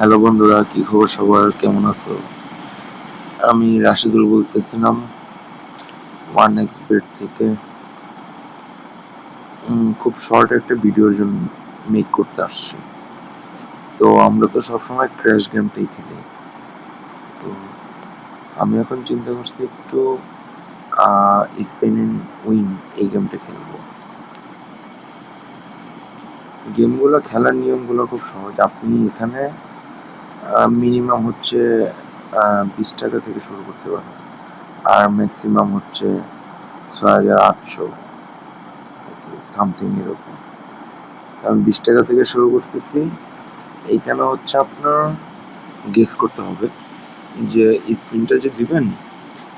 Hello বন্ধুরা, কি খবর সবার? কেমন আছো? আমি রাশিদুল বলতেছিলাম ওয়ান এক্স বেড থেকে খুব শর্ট একটা ভিডিওর জন্য মেক করতে আসছি। তো আমরা তো সবসময় ক্র্যাশ গেমটাই খেলি। তো আমি এখন চিন্তা করছি একটু স্পেন উইন এই গেমটা খেলব। গেমগুলো খেলার নিয়মগুলো খুব সহজ। আপনি এখানে মিনিমাম হচ্ছে বিশ টাকা থেকে শুরু করতে পারেন আর ম্যাক্সিমাম হচ্ছে ছয় হাজার আটশো। সামথিং এরকম। তো আমি বিশ টাকা থেকে শুরু করতেছি। এইখানে হচ্ছে আপনার গেস করতে হবে যে স্পিনটা যে দিবেন,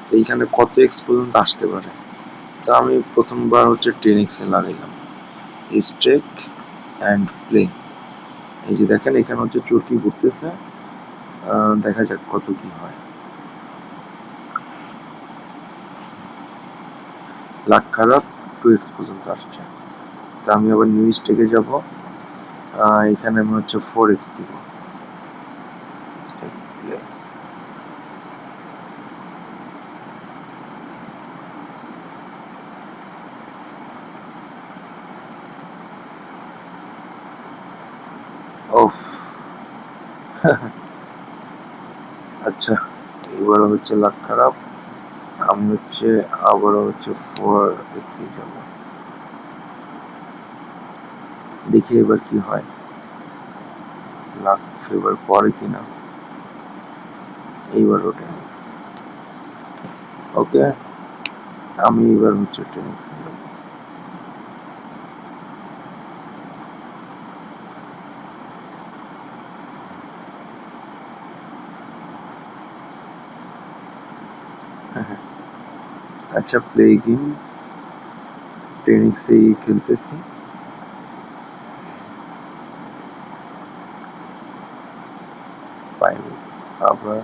তো এইখানে কত এক্স পর্যন্ত আসতে পারে। তো আমি প্রথমবার হচ্ছে টেন এক্সে লাগাইলাম। স্ট্রেক অ্যান্ড প্লে এই যে দেখেন, এখানে হচ্ছে চরকি ঘুরতেছে। দেখা যাক কত কি হয়। লাখ খারাপ টু এক্স পর্যন্ত আসছে। তো আমি আবার নিউ স্টেকে যাব। এখানে আমি হচ্ছে ফোর এক্স দিব। স্টেক আচ্ছা এবারও হচ্ছে লাখ খারাপ, আমি হচ্ছে আবারও হচ্ছে ফোর এক্সে যাব। দেখি এবার কি হয়। লাখ ফেভার পরে কিনা। এইবারও টেন এক্স ওকে আমি এবার হচ্ছে টেন এক্স যাব। আচ্ছা প্লে গেম টেন এক্সেই খেলতেছি আবার।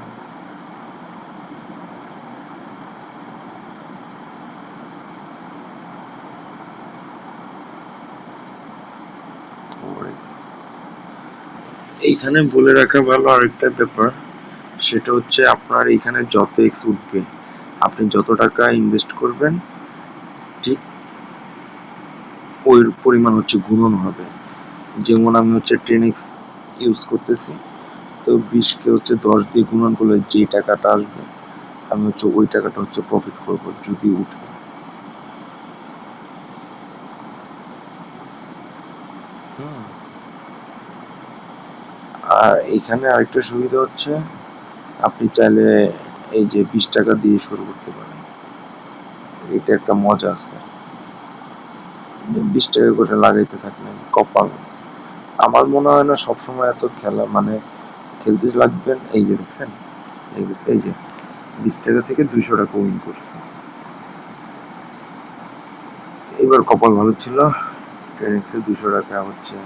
এইখানে বলে রাখা ভালো আরেকটা ব্যাপার। সেটা হচ্ছে আপনার এখানে যত এক্স উঠবে আপনি যত টাকা ইনভেস্ট করবেন, ঠিক ওই পরিমাণ হচ্ছে গুণন হবে যেমন আমি হচ্ছে টেন ইউজ করতেছি, তো বিশকে হচ্ছে দশ দিয়ে গুণন করলে যে টাকাটা আসবে, আমি হচ্ছে ওই টাকাটা হচ্ছে প্রফিট করব যদি উঠে। আর এখানে আরেকটা সুবিধা হচ্ছে, আপনি চাইলে এই যে বিশ টাকা দিয়ে শুরু করতে পারেন। এটা একটা মজা আছে। বিশ টাকা করে লাগাইতে থাকলেন কপাল। আমার মনে হয় না সবসময় এত খেলা মানে খেলতে লাগবেন, এই যে দেখছেন? এই যে এই যে, বিশ টাকা থেকে দুইশো টাকা উইন করছে। এবার কপাল ভালো ছিল। টেনিক্সে দুশো টাকা হচ্ছে,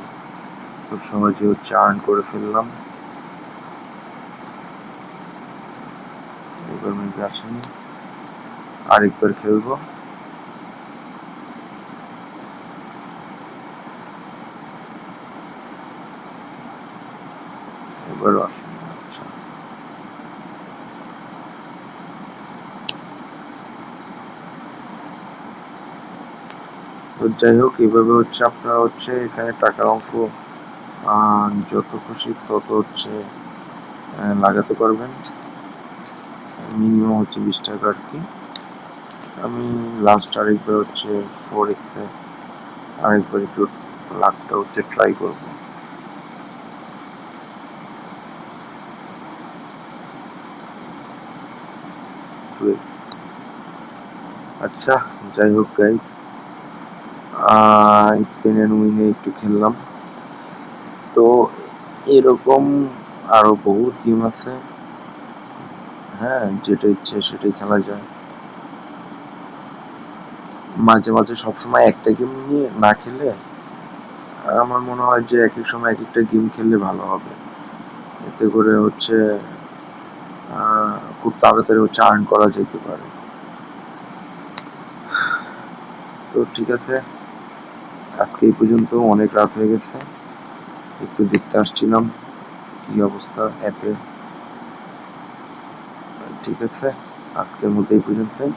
খুব সহজে হচ্ছে আর্ন করে ফেললাম। এবার মেবি আসেনি। আরেকবার খেলব। এবার আসেনি আচ্ছা। তো যাই হোক এইভাবে হচ্ছে আপনারা হচ্ছে এখানে টাকার অঙ্ক যত খুশি তত হচ্ছে লাগাতে পারবেন। মিনিমাম হচ্ছে বিশ টাকা আর কি। আমি লাস্ট আরেকবার হচ্ছে ফোর এক্সে আরেকবার একটু লাখটা হচ্ছে ট্রাই করব। টু আচ্ছা যাই হোক গাইস স্পেন অ্যান্ড উইনে একটু খেললাম। তো এরকম আরও বহুত গেম আছে। হ্যাঁ যেটা ইচ্ছে সেটাই খেলা যায়। মাঝে মাঝে সবসময় একটা গেম নিয়ে না খেলে আমার মনে হয় যে এক এক সময় এক একটা গেম খেললে ভালো হবে। এতে করে হচ্ছে খুব তাড়াতাড়ি হচ্ছে আর্ন করা যেতে পারে। তো ঠিক আছে, আজকে এই পর্যন্ত, অনেক রাত হয়ে গেছে। একটু দেখতে আসছিলাম, কি অবস্থা অ্যাপের? ঠিক আছে? আজকের মতো এই পর্যন্তই।